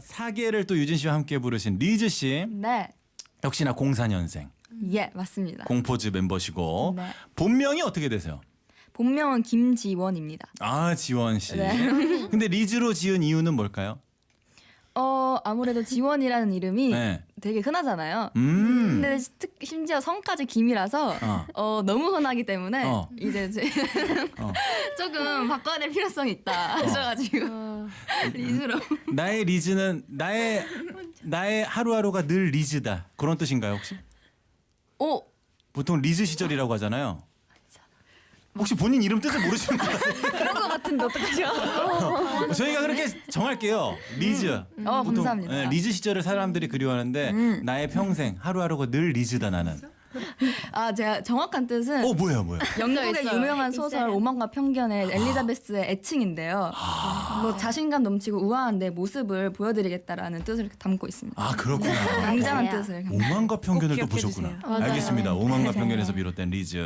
사계를 또 유진 씨와 함께 부르신 리즈 씨 네. 역시나 04년생 예, 맞습니다. 공포즈 멤버시고 네. 본명이 어떻게 되세요? 본명은 김지원입니다. 아 지원 씨. 네. 근데 리즈로 지은 이유는 뭘까요? 어, 아무래도 지원이라는 이름이 네. 되게 흔하잖아요. 음. 근데 특, 심지어 성까지 김이라서 어. 어. 너무 흔하기 때문에 어. 이제 제 어. 조금 바꿔야 될 필요성이 있다 하셔가지고 리즈로 나의 리즈는 나의 나의 하루하루가 늘 리즈다 그런 뜻인가요 혹시? 오 보통 리즈 시절이라고 하잖아요. 혹시 본인 이름 뜻을 모르시는 것 같아요? 그런 것 같은데 어떡하죠? 저희가 그렇게 정할게요. 리즈. 어 보통, 감사합니다. 예, 리즈 시절을 사람들이 그리워하는데 음. 나의 평생 하루하루가 늘 리즈다 나는. 아 제가 정확한 뜻은 어 뭐야 뭐야. 영국의 있어요. 유명한 소설 있어요. 오만과 편견의 엘리자베스의 애칭인데요. 뭐 자신감 넘치고 우아한 내 모습을 보여드리겠다라는 뜻을 담고 있습니다. 아 그렇구나. 굉장한 맞아요. 뜻을. 오만과 편견을 또 기억해 보셨구나. 주세요. 맞아요. 알겠습니다. 오만과 맞아요. 편견에서 비롯된 리즈.